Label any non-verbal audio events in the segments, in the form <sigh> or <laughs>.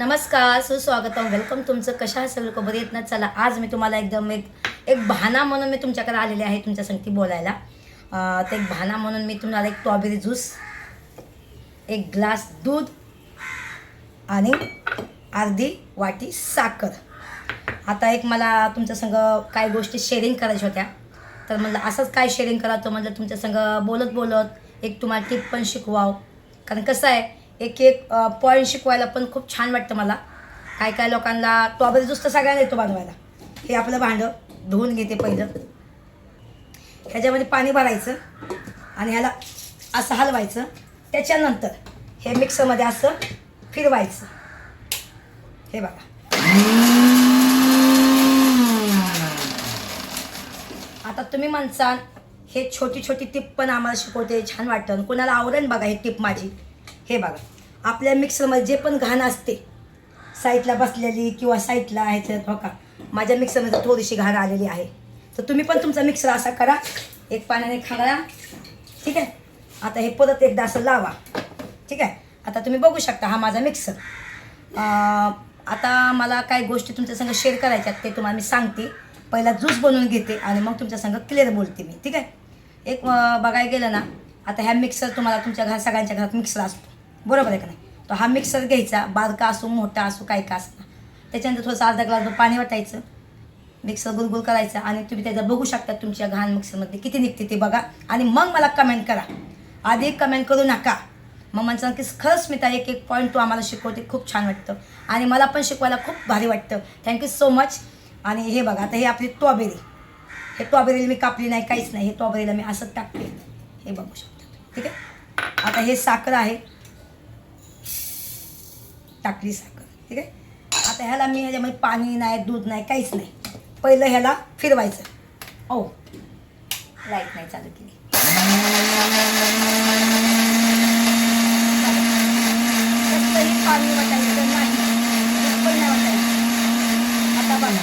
नमस्कार सुस्वागतम. वेलकम तुमचं कशा असेल? लोक येत ना? चला आज मी तुम्हाला एकदम एक एक बहाणा म्हणून मी तुमच्याकडे आलेले आहे तुमच्या संगती बोलायला. तर एक बहाणा म्हणून मी तुम्हाला एक स्ट्रॉबेरी ज्यूस एक ग्लास दूध आणि अर्धी वाटी साखर. आता एक मला तुमच्या संग काय गोष्टी शेअरिंग करायच्या होत्या. तर म्हणलं असंच काय शेअरिंग करायचं म्हणलं तुमच्या संग बोलत बोलत एक तुम्हाला टिप पण शिकवाव. कारण कसं आहे एक एक पॉईंट शिकवायला पण खूप छान वाटतं मला. काय काय लोकांना स्ट्रॉबेरी ज्यूस तर सगळ्यांना येतो बनवायला हे आपलं भांडं धुवून घेते पहिलं. ह्याच्यामध्ये पाणी भरायचं आणि ह्याला असं हलवायचं. त्याच्यानंतर हे मिक्सरमध्ये असं फिरवायचं. हे बघा. आता तुम्ही म्हणसाल हे छोटी छोटी टिप पण आम्हाला शिकवते. छान वाटतं. कोणाला आवडेल बघा हे टिप माझी. हे बघा. आपल्या मिक्सरमध्ये जे पण घाण असते साईटला बसलेली किंवा साईटला ह्याच्यात हो का माझ्या मिक्सरमध्ये थोडीशी घाण आलेली आहे. तर तुम्ही पण तुमचा मिक्सर असा करा. एक पाण्याने खांगळा ठीक आहे? आता हे परत एकदा असं लावा. ठीक आहे? आता तुम्ही बघू शकता हा माझा मिक्सर. आता मला काही गोष्टी तुमच्या संग शेअर करायच्या ते तुम्हाला मी सांगते. पहिला ज्यूस बनवून घेते आणि मग तुमच्या संग क्लिअर बोलते मी. ठीक आहे? एक बघायला गेलं ना आता ह्या मिक्सर तुम्हाला तुमच्या घर सगळ्यांच्या घरात मिक्सर असतो. बरोबर आहे का नाही? तो हा मिक्सर घ्यायचा. बारका असो मोठा असो काय का असो. त्याच्यानंतर थोडंसं अर्धा ग्लास पाणी वाटायचं मिक्सर गुलगुल करायचा आणि तुम्ही त्याचा बघू शकता तुमच्या घाण मिक्सरमध्ये किती निघते ते बघा. आणि मग मला कमेंट करा. आधी कमेंट करू नका. मग म्हणसान की खरंच मी एक एक पॉईंट तू आम्हाला शिकवते. खूप छान वाटतं. आणि मला पण शिकवायला खूप भारी वाटतं. थँक्यू सो मच आणि हे बघा आता हे आपली टॉबेरी हे स्ट्रॉबेरीला मी कापली नाही काहीच नाही. हे टॉबेरीला मी असंच टाकते. हे बघू शकता ठीक आहे? आता हे साखर आहे. टाकली साखर ठीक आहे? आता ह्याला मी ह्याच्यामध्ये पाणी नाही दूध नाही काहीच नाही. पहिलं ह्याला फिरवायचं. ओ. लाइट नाही चालू केली. कसलंही पाणी वाटायचं नाही. दूध पण नाही वाटायचं. आता बघा.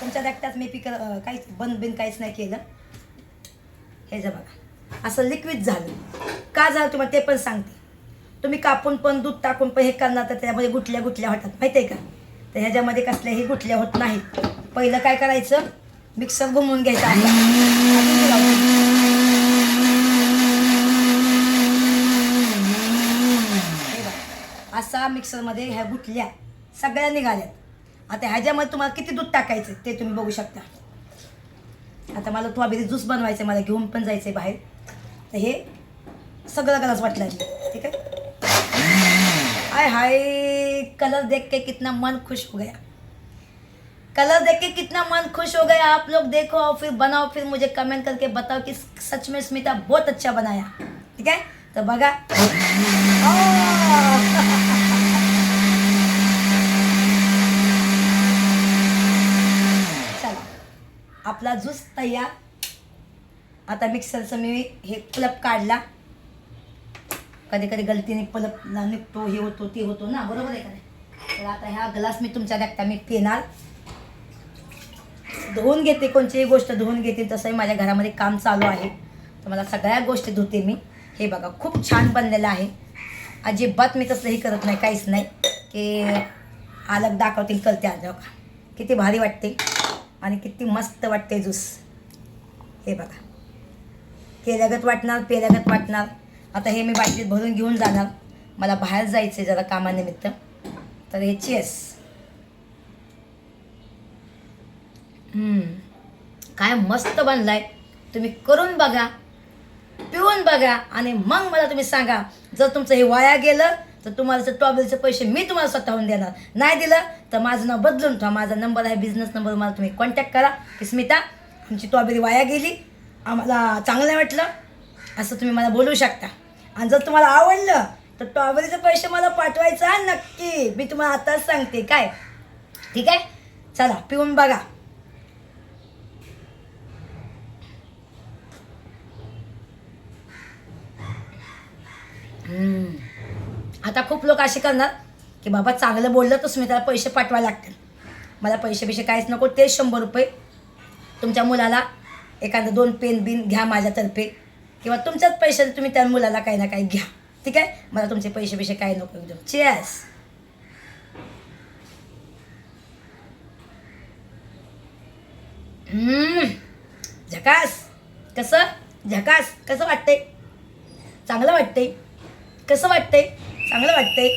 तुमच्या देखताच मी पिक काहीच बंद बिन काहीच नाही केलं. हे जे बघा. असं लिक्विड झालं. का झालं तुम्हाला ते पण सांगते. तुम्ही कापून पण दूध टाकून पण हे करणार तर त्यामध्ये गुटल्या गुटल्या होतात माहिती आहे का? तर ह्याच्यामध्ये कसल्याही गुटल्या होत नाहीत. पहिलं काय करायचं? मिक्सर घुमवून घ्यायचं आहे असा मिक्सरमध्ये ह्या गुटल्या सगळ्या निघाल्यात. आता ह्याच्यामध्ये तुम्हाला किती दूध टाकायचं ते तुम्ही बघू शकता. आता मला स्ट्रॉबेरी ज्यूस बनवायचं आहे मला घेऊन पण जायचं आहे बाहेर. तर हे सगळं गरज वाटलं. हाय हाय कलर देख के कितना मन खुश हो गया। कलर देख के कितना मन खुश हो गया। आप लोग देखो और फिर बनाओ फिर मुझे कमेंट करके बताओ कि सच में स्मिता बहुत अच्छा बनाया। ठीक है? तो बघा <laughs> चला आपला ज्यूस तयार। आता मिक्सरचं मी हे क्लब काढला. कधी कधी गलतीने पलक निघतो हे होतो ते होतो ना बरोबर आहे का नाही? तर आता ह्या ग्लास मी तुमच्या देखता मी पिणार. धुवून घेते कोणतीही गोष्ट धुवून घेते तसंही माझ्या घरामध्ये काम चालू आहे. तर मला सगळ्या गोष्टी धुते मी. हे बघा खूप छान बनलेलं आहे. अजिबात मी तसंही करत नाही काहीच नाही. की अलग दाखवतील करते आज हो बघा किती भारी वाटते. आणि किती मस्त वाटते ज्यूस. हे बघा. केल्यागत वाटणार पेल्यागत वाटणार. आता हे मी बाटलीत भरून घेऊन जाणार. मला बाहेर जायचं आहे जरा कामानिमित्त. तर हे चेस काय मस्त बनलाय. तुम्ही करून बघा. पिऊन बघा आणि मग मला तुम्ही सांगा. जर तुमचं हे वाया गेलं तर तुम्हाला जर पैसे मी तुम्हाला स्वतःहून देणार. नाही दिलं तर माझं नाव बदलून ठेवा. माझा नंबर आहे बिझनेस नंबर मला तुम्ही कॉन्टॅक्ट करा. की स्मिता आमची ट्रॉबेरी वाया गेली. आम्हाला चांगलं वाटलं. असं तुम्ही मला बोलू शकता. आणि जर तुम्हाला आवडलं तर टॉबेरीचे पैसे मला पाठवायचं नक्की. मी तुम्हाला आताच सांगते. काय? ठीक आहे? चला पिऊन बघा. आता खूप लोक असे करणार की बाबा चांगलं बोललं तर मी त्याला पैसे पाठवायला लागतील. मला पैसे पैसे काहीच नको ते शंभर रुपये. तुमच्या मुलाला एखादं दोन पेन बिन घ्या माझ्यातर्फे. किंवा तुमच्याच पैशाचं तुम्ही त्या मुलाला काही ना काही घ्या. ठीक आहे? मला तुमचे पैसे पैसे काही नको एकदम चेस झकास. कसं? झकास. कसं वाटतंय? चांगलं वाटतंय. कसं वाटतंय? चांगलं वाटतंय.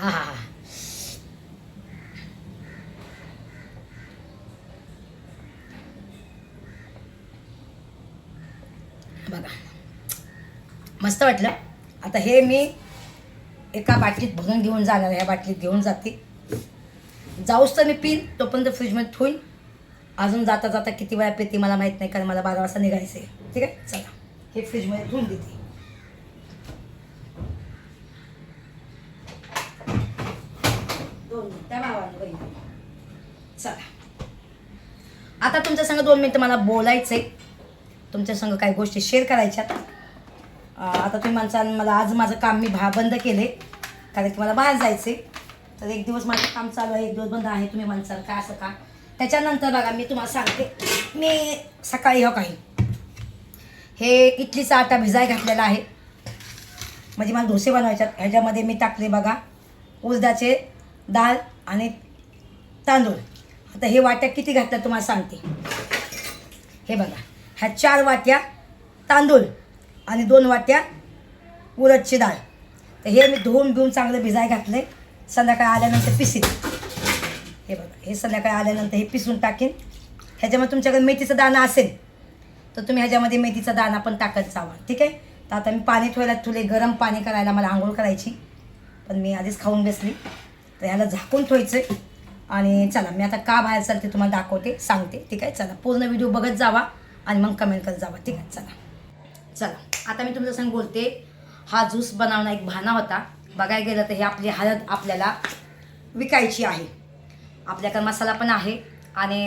हा हा हा मस्त वाटलं. आता हे मी एका बाटलीत भरून घेऊन जाणार ह्या बाटलीत घेऊन जाते. जाऊस तर मी पिन तोपर्यंत फ्रीजमध्ये ठेवून. अजून जाता जाता किती वेळा पिते मला माहीत नाही कारण मला बारा वाजता निघायचं आहे ठीक आहे? चला. हे फ्रीजमध्ये धुवून देते. दोन भावानं बहिणी. चला. आता तुमच्या संग दोन मिनिटं मला बोलायचं आहे तुमच्या संग काही गोष्टी शेअर करायच्या. आता आता तुम्ही माणसान मला आज माझं काम मी भा बंद केले कारण की मला बाहेर जायचे तर एक दिवस माझं काम चालू आहे एक दिवस बंद आहे तुम्ही म्हणसाल का असं का? त्याच्यानंतर बघा मी तुम्हाला सांगते. मी सकाळी हो काही. हे इडलीचा आटा भिजाय घातलेला आहे. म्हणजे मला डोसे बनवायच्यात. ह्याच्यामध्ये मी टाकले बघा उडदाचे डाळ आणि तांदूळ. आता हे वाट्या किती घातल्या तुम्हाला सांगते. हे बघा ह्या चार वाट्या तांदूळ. आणि दोन वाट्या उडदची डाळ. तर हे मी धुवून बिवून चांगलं भिजाय घातले संध्याकाळी आल्यानंतर पिसीन. हे बघा हे संध्याकाळी आल्यानंतर हे पिसून टाकेन. ह्याच्यामध्ये तुमच्याकडे मेथीचा दाणा असेल तर तुम्ही ह्याच्यामध्ये मेथीचा दाणा पण टाकत जावा. ठीक आहे? तर आता मी पाणी ठेवायला ठेवले गरम पाणी करायला मला आंघोळ करायची. पण मी आधीच खाऊन बसली. तर ह्याला झाकून ठेवायचं आणि चला मी आता का बाहेर चालते तुम्हाला दाखवते सांगते. ठीक आहे? चला पूर्ण व्हिडिओ बघत जावा आणि मग कमेंट करत जावा. ठीक आहे? चला. चला. आता मी तुमच्या सांग बोलते. हा ज्यूस बनवणं एक भाना होता. बघायला गेलं तर हे आपली हळद आपल्याला विकायची आहे. आपल्याकडे मसाला पण आहे. आणि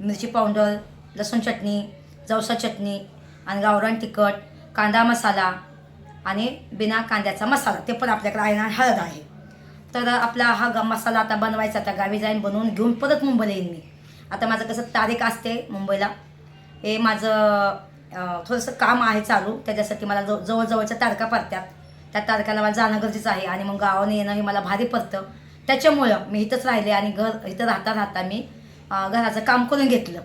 मिरची पावडर लसूण चटणी जवसा चटणी आणि गावरान तिखट कांदा मसाला आणि बिना कांद्याचा मसाला. ते पण आपल्याकडे आहे आणि हळद आहे. तर आपला हा ग मसाला आता बनवायचा. आता गावी जाईन बनवून घेऊन परत मुंबईला येईन मी. आता माझं कसं तारीख असते मुंबईला. हे माझं थोडंसं काम आहे चालू. त्याच्यासाठी मला जव जवळजवळच्या तारखा पडतात. त्या तारखाला मला जाणं गरजेचं आहे आणि मग गावाने येणं हे मला भारी पडतं. त्याच्यामुळं मी इथंच राहिले आणि घर इथं राहता राहता मी घराचं काम करून घेतलं.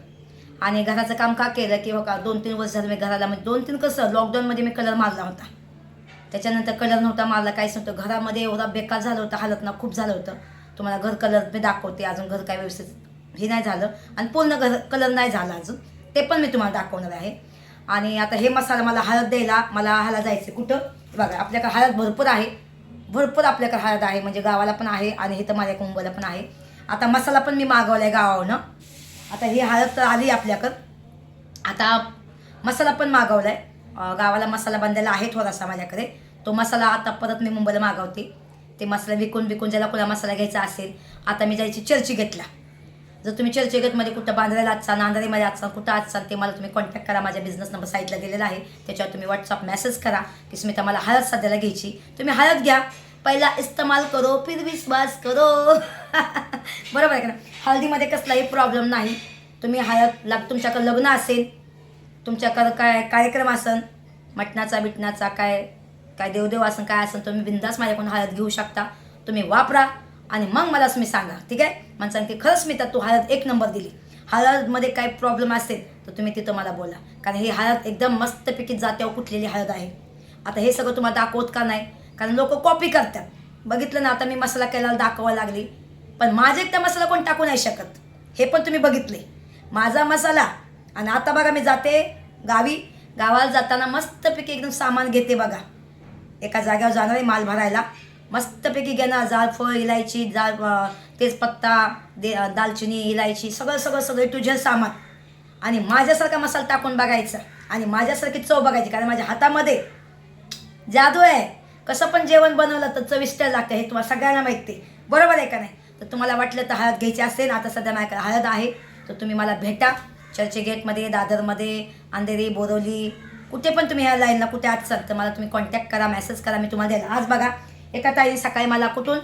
आणि घराचं काम का केलं की का दोन तीन वर्ष झालं मी घराला म्हणजे दोन तीन कसं लॉकडाऊनमध्ये मी कलर मारला होता. त्याच्यानंतर कलर नव्हता मारला काहीच नव्हतं. घरामध्ये एवढा बेकार झालं होतं हालत ना खूप झालं होतं. तुम्हाला घर कलर मी दाखवते अजून घर काय व्यवस्थित हे नाही झालं. आणि पूर्ण घर कलर नाही झाला अजून. ते पण मी तुम्हाला दाखवणार आहे. आणि आता हे मसाला मला हळद द्यायला मला हाला जायचं कुठं? बघा आपल्याकडे हळद भरपूर आहे. भरपूर आपल्याकडे हळद आहे म्हणजे गावाला पण आहे आणि हे तर माझ्या मुंबईला पण आहे. आता मसाला पण मी मागवला आहे गावावरनं. आता ही हळद तर आली आपल्याकडं. आता मसाला पण मागवला आहे गावाला मसाला बांधायला आहे थोडासा माझ्याकडे. तो मसाला आता परत मी मुंबईला मागवते. ते मसाला विकून विकून ज्याला कोणा मसाला घ्यायचा असेल आता मी जायची चर्ची घेतला. जर तुम्ही चर्चगेटमध्ये कुठं बांधलेला असाल नांदरेमध्ये असाल कुठं असाल ते मला तुम्ही कॉन्टॅक्ट करा. माझ्या बिझनेस नंबर साईटला गेलेला आहे. त्याच्यावर तुम्ही व्हॉट्सअप मेसेज करा की स्मिता मला हळद सध्याला घ्यायची. तुम्ही हळद घ्या. पहिला इस्तेमाल करो फिर विश्वास करो. <laughs> बरोबर आहे का ना हळदीमध्ये कसलाही प्रॉब्लेम नाही. तुम्ही हळद लाग तुमच्याकडं लग्न असेल तुमच्याकडं काय कार्यक्रम असेल मटणाचा बिटणाचा काय काय देवदेव असेल काय असन तुम्ही बिंदास माझ्याकडून हळद घेऊ शकता. तुम्ही वापरा. आणि मग मला तुम्ही सांगा ठीक आहे? माणसांनी की खरंच मी तर तू हळद एक नंबर दिली. हळदमध्ये काय प्रॉब्लेम असेल तर तुम्ही तिथं मला बोला. कारण ही हळद एकदम मस्तपैकी जात्यावर कुठलेली हळद आहे. आता हे सगळं तुम्हाला दाखवत का नाही? कारण लोक कॉपी करतात. बघितलं ना आता मी मसाला केला दाखवा लागली. पण माझे एकदा मसाला कोण टाकू नाही शकत? हे पण तुम्ही बघितले. माझा मसाला आणि आता बघा मी जाते गावी. गावाला जाताना मस्तपैकी एकदम सामान घेते बघा. एका जागेवर जाणार आहे माल भरायला. मस्तपैकी घेणा जायफळ इलायची जा तेजपत्ता दे दालचिनी इलायची सगळं सगळं सगळं तुझे सामान. आणि माझ्यासारखा मसाला टाकून बघायचा. आणि माझ्यासारखी चव बघायची कारण माझ्या हातामध्ये जादू आहे. कसं पण जेवण बनवलं तर चविष्ट लागतं हे तुम्हाला सगळ्यांना माहिती आहे. बरोबर आहे का नाही? तर तुम्हाला वाटलं तर हळद घ्यायची असेल आता सध्या माझ्याकडे हळद आहे. तर तुम्ही मला भेटा. चर्चगेटमध्ये दादरमध्ये अंधेरी बोरवली कुठे पण तुम्ही ह्या लाईनला कुठे आत तर मला तुम्ही कॉन्टॅक्ट करा मेसेज करा मी तुम्हाला द्यायला आज बघा. एका ताईने सकाळी मला कुठून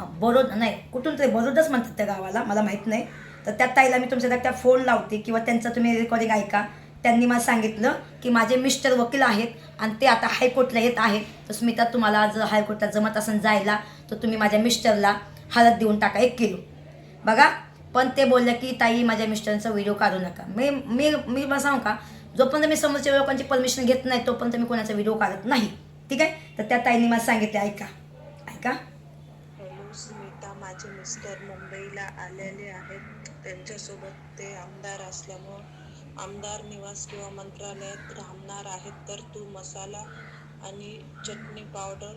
बरोद बरोड नाही कुठून तरी बरोडच म्हणतात त्या गावाला मला माहीत नाही. तर त्या ताईला मी तुमच्या त्या फोन लावते किंवा त्यांचं तुम्ही रेकॉर्डिंग ऐका. त्यांनी मला सांगितलं की माझे मिस्टर वकील आहेत आणि ते आता हायकोर्टला येत आहेत. तर स्मिता तुम्हाला जर हायकोर्टला जमत असेल जायला तर तुम्ही माझ्या मिस्टरला हळद देऊन टाका एक किलो. बघा पण ते बोलले की ताई माझ्या मिस्टरांचा व्हिडिओ काढू नका. मी मी मी मला सांगू का? जोपर्यंत मी समोरच्या लोकांची परमिशन घेत नाही तोपर्यंत मी कोणाचा व्हिडिओ काढत नाही. ठीक आहे? तर त्या ताईंनी मला सांगितले ऐका ऐका. हॅलो स्मिता माझे मिस्टर मुंबईला आलेले आहेत. त्यांच्यासोबत ते आमदार असल्यामुळं आमदार निवास किंवा मंत्रालयात राहणार आहेत. तर तू मसाला आणि चटणी पावडर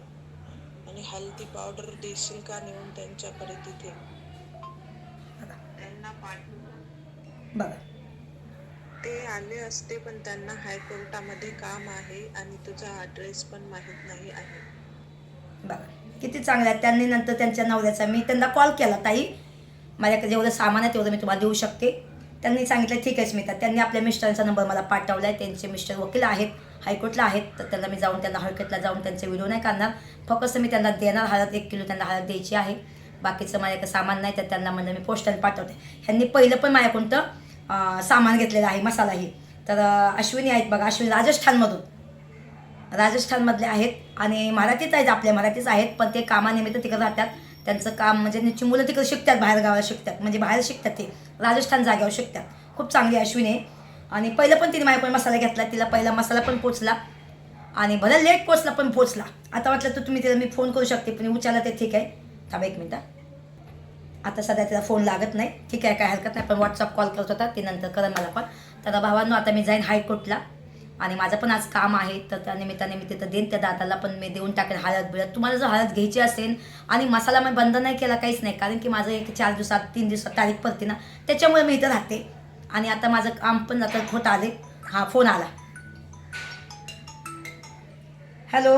आणि हल्दी पावडर देशील का नेऊन त्यांच्याकडे तिथे? त्यांना पाठवू. बघा. ते आले असते पण त्यांना हायकोर्टामध्ये काम आहे आणि तुझा ॲड्रेस पण माहीत नाही आहे. बघा किती चांगलं आहे. त्यांनी नंतर त्यांच्या नवऱ्याचा मी त्यांना कॉल केला ताई माझ्याकडे जेवढं सामान आहे तेवढं मी तुम्हाला देऊ शकते. त्यांनी सांगितलं ठीक आहे स्मिता. त्यांनी आपल्या मिस्टरांचा नंबर मला पाठवला आहे त्यांचे मिस्टर वकील आहेत हायकोर्टला आहेत तर त्यांना मी जाऊन त्यांना हळकटला जाऊन त्यांचे व्हिडिओ नाही करणार फक्त मी त्यांना देणार हळद एक किलो त्यांना हळद द्यायची आहे. बाकीचं माझ्याकडे सामान नाही तर त्यांना म्हणलं मी पोस्टाने पाठवते. ह्यांनी पहिलं पण माझ्या कोणतं सामान घेतलेलं आहे मसालाही तर अश्विनी आहेत बघा अश्विनी राजस्थानमधून. राजस्थानमधले आहेत आणि मराठीच आहेत आपल्या मराठीच आहेत पण ते कामानिमित्त तिकडे राहतात. त्यांचं काम म्हणजे त्यांची मुलं तिकडे शिकतात बाहेर गावाला शिकतात. म्हणजे बाहेर शिकतात ते. राजस्थान जागेवर शिकतात. खूप चांगली अश्विनी. आहे आणि पहिलं पण तिने माझ्याकडून मसाला घेतला तिला पहिला मसाला पण पोचला. आणि भलं लेट पोचला पण पोचला. आता वाटलं तर तुम्ही तिला मी फोन करू शकते पण उचलला ते ठीक आहे. थांबा एक मिनटं. आता सध्या तिला फोन लागत नाही. ठीक आहे काय हरकत नाही पण व्हॉट्सअप कॉल करत होता ते नंतर करा मला कॉल तर भावांनो आता मी जाईन हायकोर्टला आणि माझं पण आज काम आहे तर त्या निमित्ताने मी तिथं देईन त्या दादाला पण मी देऊन टाकेन हळद बिळद. तुम्हाला जर हळद घ्यायची असेल आणि मसाला मी बंद नाही केला काहीच नाही कारण की माझं एक चार दिवसात तीन दिवसात तारीख पडते ना त्याच्यामुळे मी इथं राहते. आणि आता माझं काम पण आता खोट आले. हा फोन आला. हॅलो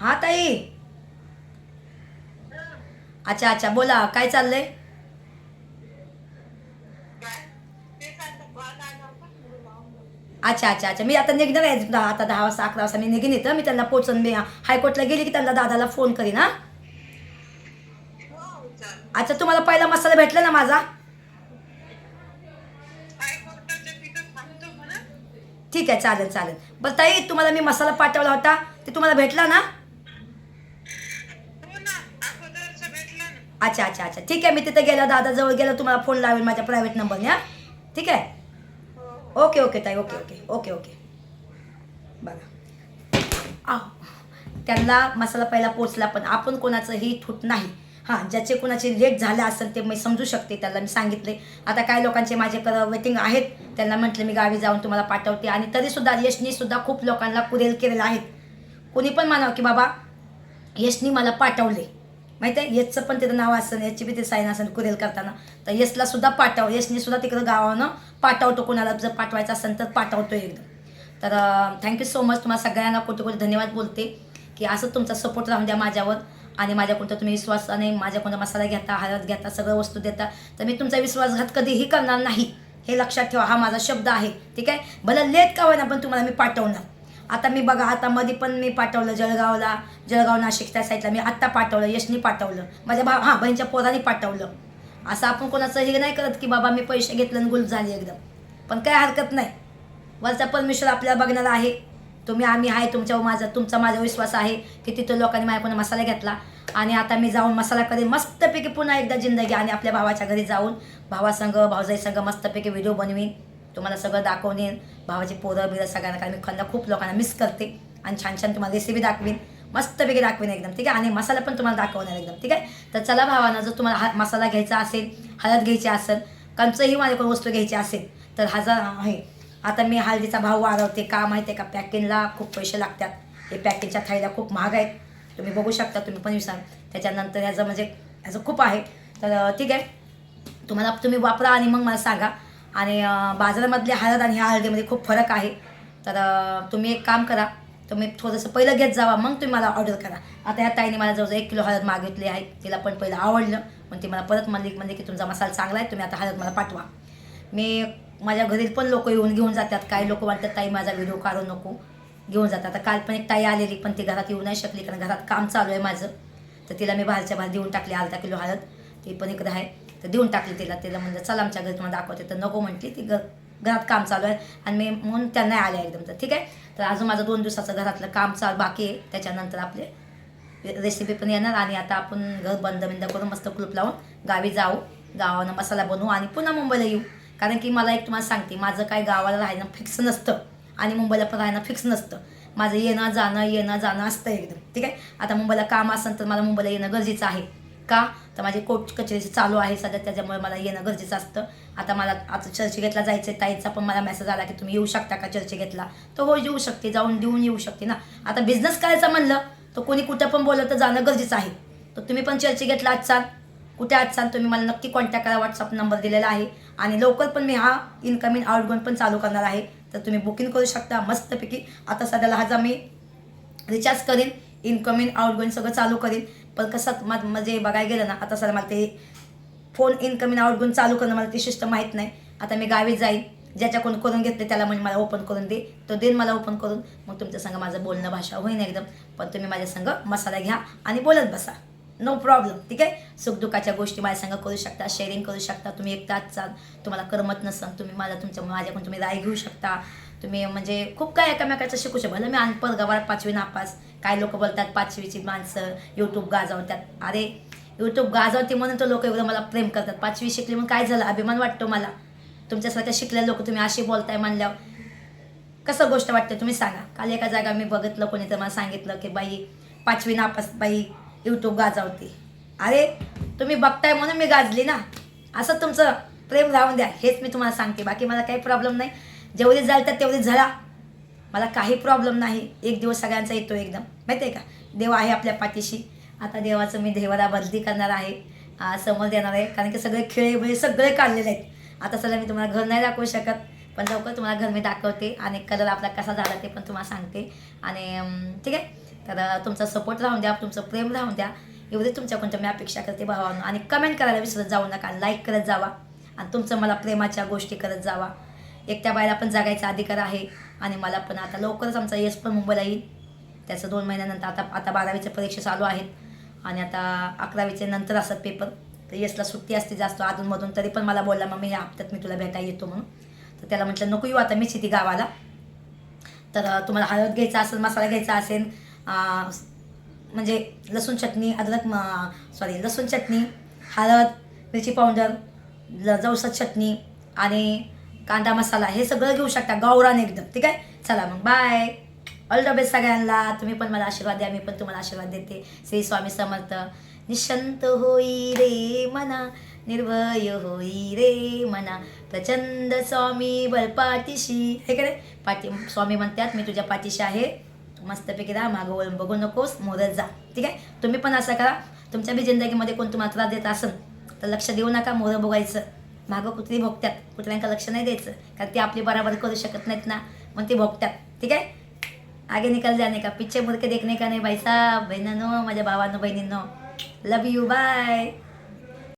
हा ताई. अच्छा अच्छा बोला काय चाललंय? अच्छा अच्छा अच्छा मी आता निघणार आहे. दहा आता दहा वाजता अकरा वाजता मी निघेन येतं मी त्यांना पोचून मी हायकोर्टला गेली की त्यांना दादाला फोन करीन हा? अच्छा तुम्हाला पहिला मसाला भेटला ना माझा? ठीक आहे चालेल चालेल. बरं ताई तुम्हाला मी मसाला पाठवला होता. ते तुम्हाला भेटला ना? अच्छा अच्छा अच्छा. ठीक आहे मी तिथे गेला दादाजवळ गेला तुम्हाला फोन लावेल माझ्या प्रायव्हेट नंबरने हा? ठीक आहे? ओके ओके ताई ओके ओके ओके ओके बघा. आ त्यांना मसाला पहिला पोचला पण आपण कोणाचंही ठूट नाही. हां ज्याचे कोणाचे लेट झाले असेल ते मी समजू शकते त्याला मी सांगितले. आता काही लोकांचे माझे कर वेटिंग आहेत त्यांना म्हटलं मी गावी जाऊन तुम्हाला पाठवते. आणि तरीसुद्धा यशनीसुद्धा खूप लोकांना कुरेल केलेलं आहेत. कोणी पण म्हणावं की बाबा यशनी मला पाठवले. माहिती आहे? यशचं पण तिथं नाव असेल याची बी ते साईन असेल कुरेल करताना. तर यशला सुद्धा पाठव. यशनी सुद्धा तिकडं गावानं पाठवतो कोणाला. जर पाठवायचं असेल तर पाठवतो एकदम तर थँक्यू सो मच तुम्हाला सगळ्यांना कोटी कोटी धन्यवाद बोलते की असं तुमचा सपोर्ट राहून द्या माझ्यावर आणि माझ्या माझ्याकडून तुम्ही विश्वासाने माझ्याकडून मसाला घेता हळद घेता सगळं वस्तू देता तर मी तुमचा विश्वासघात कधीही करणार नाही. हे लक्षात ठेवा. हा माझा शब्द आहे. ठीक आहे? भलं लेट का होईना पण तुम्हाला मी पाठवणार. आता मी बघा आता मध्ये पण मी पाठवलं जळगावला. जळगाव नाशिक त्या साईडला मी आत्ता पाठवलं यशनी पाठवलं. माझ्या भा हां बहिणीच्या पोराने पाठवलं. असं आपण कोणाचं हे नाही करत की बाबा मी पैसे घेतलं आणि गुल झाली एकदम. पण काय हरकत नाही. वरचा परमेश्वर आपल्याला बघणारा आहे. तुम्ही आम्ही आहे तुमच्यावर माझा तुमचा माझा विश्वास आहे की तिथं लोकांनी माझ्याकडून मसाला घेतला. आणि आता मी जाऊन मसाला करेन. मस्तपैकी पुन्हा एकदा जिंदगी आणि आपल्या भावाच्या घरी जाऊन भावासंग भावजाईसंग मस्तपैकी व्हिडिओ बनवीन. तुम्हाला सगळं दाखवून येईन. भावाची पोरं बिरं सगळ्यांना कारण मी खंदा खूप लोकांना मिस करते. आणि छान छान तुम्हाला रेसिपी दाखवीन. मस्तपैकी दाखवीन एकदम ठीक आहे? आणि मसाला पण तुम्हाला दाखवणार एकदम ठीक आहे? तर चला भावानं जर तुम्हाला हा मसाला घ्यायचा असेल हळद घ्यायची असेल कंचही माझ्याकडून वस्तू घ्यायची असेल तर हजार आहे आता मी हळदीचा भाव वाढवते का माहिती आहे का? पॅकिंगला खूप पैसे लागतात. हे पॅकिंगच्या थाळीला खूप महाग आहेत. तुम्ही बघू शकता तुम्ही पण विसाल त्याच्यानंतर ह्याचं म्हणजे ह्याचं खूप आहे. तर ठीक आहे? तुम्हाला तुम्ही वापरा आणि मग मला सांगा. आणि बाजारामधल्या हळद आणि ह्या हळदीमध्ये खूप फरक आहे. तर तुम्ही एक काम करा. तुम्ही थोडंसं पहिलं घेत जावा मग तुम्ही मला ऑर्डर करा. आता ह्या ताईने मला जवळजवळ एक किलो हळद मागितली आहे. तिला पण पहिलं आवडलं. पण ती मला परत म्हणली म्हणली की तुमचा मसाला चांगला आहे तुम्ही आता हळद मला पाठवा. मी माझ्या घरी पण लोक येऊन घेऊन जातात. काही लोक म्हणतात ताई माझा व्हिडिओ काढू नको. घेऊन जातात. आता काल पण एक ताई आलेली पण ती घरात येऊ नाही शकली कारण घरात काम चालू आहे माझं. तर तिला मी बाहेरच्या बाहेर देऊन टाकली अर्धा किलो हळद. ती पण इकडं आहे. तर देऊन टाकली तिला. तिला म्हणजे चला आमच्या घरी तुम्हाला दाखवते. तर नको म्हटली ती घर घरात काम चालू आहे. आणि मी म्हणून त्यांना आले एकदम तर. ठीक आहे? तर अजून माझं दोन दिवसाचं घरातलं काम चालू बाकी आहे. त्याच्यानंतर आपले रेसिपी पण येणार. आणि आता आपण घर बंद बिंद करून मस्त कुलूप लावून गावी जाऊ. गावानं मसाला बनवू आणि पुन्हा मुंबईला येऊ. कारण की मला एक तुम्हाला सांगते माझं काय गावाला राहणं फिक्स नसतं. आणि मुंबईला पण राहणं फिक्स नसतं. माझं येणं जाणं येणं जाणं असतं एकदम. ठीक आहे? आता मुंबईला काम असेल तर मला मुंबईला येणं गरजेचं आहे. का? तर माझे कोर्ट कचेरीचे चालू आहे सध्या त्याच्यामुळे मला येणं गरजेचं असतं. आता मला आता चर्चगेटला जायचं आहे ताईचा पण मला मेसेज आला की तुम्ही येऊ शकता का चर्चगेटला तर हो येऊ शकते जाऊन देऊन येऊ शकते ना. आता बिझनेस करायचा म्हणलं तर कोणी कुठं पण बोललं तर जाणं गरजेचं आहे. तर तुम्ही पण चर्चगेटला असाल कुठे असाल तुम्ही मला नक्की कॉन्टॅक्ट करा व्हॉट्सअप नंबर दिलेला आहे. आणि लवकर पण मी हा इनकमिंग आउटगोन पण चालू करणार आहे. तर तुम्ही बुकिंग करू शकता मस्तपैकी. आता सध्याला हा मी रिचार्ज करीन इनकमिंग आउटगोईंग सगळं चालू करीन. पण कसं मा- म्हणजे बघायला गेलं ना आता सर मला ते फोन इनकमिंग आउटगोईंग चालू करणं मला ती शिष्ट माहीत नाही. आता मी गावी जाईन ज्याच्याकडून करून घेतले त्याला म्हणजे मला ओपन करून दे तो देईन मला ओपन करून. मग तुमच्या संग माझं बोलणं भाषा होईन एकदम. पण तुम्ही माझ्या संग मसाला घ्या आणि बोलत बसा. नो प्रॉब्लेम ठीक आहे? सुखदुःखाच्या गोष्टी माझ्या संग करू शकता शेअरिंग करू शकता. तुम्ही एकटाच चाल तुम्हाला करमत नसन तुम्ही मला तुमच्या माझ्याकडून तुम्ही राय घेऊ शकता. तुम्ही म्हणजे खूप काय एकामेकाचं शिकू शकता. भलं मी अनपढ गवार पाचवी नापास. काय लोक बोलतात पाचवीची माणसं यूट्यूब गाजवतात. अरे यूट्यूब गाजवते म्हणून तर लोक एवढं मला प्रेम करतात. पाचवी शिकली म्हणून काय झालं? अभिमान वाटतो मला. तुमच्यासारख्या शिकलेले लोक तुम्ही अशी बोलताय म्हणल्यावर कसं गोष्ट वाटते तुम्ही सांगा. काल एका जागा मी बघितलं कोणी तर मला सांगितलं की बाई पाचवी नापास बाई यूट्यूब गाजवते. अरे तुम्ही बघताय म्हणून मी गाजली ना. असं तुमचं प्रेम राहून द्या. हेच मी तुम्हाला सांगते. बाकी मला काही प्रॉब्लेम नाही. जेवढी जालतात तेवढी झळा. मला काही प्रॉब्लेम नाही. एक दिवस सगळ्यांचा येतो एकदम. माहिती आहे का? देव आहे आपल्या पाठीशी. आता देवाचं मी देवाला बदली करणार आहे. समोर देणार आहे. कारण की सगळे खेळे म्हणजे सगळे काढलेले आहेत. आता सगळं मी तुम्हाला घर नाही दाखवू शकत पण लवकर तुम्हाला घर मी दाखवते आणि कलर आपला कसा झाला ते पण तुम्हाला सांगते. आणि ठीक आहे? तर तुमचा सपोर्ट राहून द्या तुमचं प्रेम राहून द्या. एवढी तुमच्याकडून मी अपेक्षा करते भावानं. आणि कमेंट करायला विसरत जाऊ नका. लाईक करत जावा. आणि तुमचं मला प्रेमाच्या गोष्टी करत जावा. एकट्या बायला पण जगायचा अधिकार आहे. आणि मला पण आता लवकरच आमचा यश पण मुंबईला येईल. त्याचं दोन महिन्यानंतर आता आता बारावीच्या परीक्षा चालू आहेत. आणि आता अकरावीचे नंतर असतात पेपर तर येसला सुट्टी असते जास्त अधूनमधून तरी पण मला बोलला मग मी ह्या हप्त्यात मी तुला भेटायला येतो म्हणून. तर त्याला म्हटलं नको येऊ आता मी शेती गावाला. तर तुम्हाला हळद घ्यायचा असेल मसाला घ्यायचा असेल म्हणजे लसूण चटणी अद्रक सॉरी लसूण चटणी हळद मिरची पावडर ल जवसत चटणी आणि कांदा मसाला हे सगळं घेऊ शकता. गावरान एकदम. ठीक आहे? चला मग बाय ऑल द बेस्ट सगळ्यांना. तुम्ही पण मला आशीर्वाद द्या. मी पण तुम्हाला आशीर्वाद देते. श्री स्वामी समर्थ. निशंत होई रे मना. निर्भय होई रे मना. प्रचंड स्वामी बलपाठीशी हे का रे? पाठी स्वामी म्हणतात मी तुझ्या पाठीशी आहे. मस्तपैकी राहा. मागं वळून बघू नकोस. मोरत जा. ठीक आहे? तुम्ही पण असं करा. तुमच्या बी जिंदगीमध्ये कोण तुम्हाला त्रास देत असेल तर लक्ष देऊ नका. मोरं बघायचं. मागं कुत्री भोगत्यात. कुत्र्यांका लक्ष नाही द्यायचं. कारण ते आपली बराबर करू शकत नाहीत ना. मग ते भोगत्यात. ठीक आहे? आगे निकल जाने का पीछे मुर्के देखने का नहीं? भाई साहब बहनों माझ्या भावानो बहिणींनो. लव यू बाय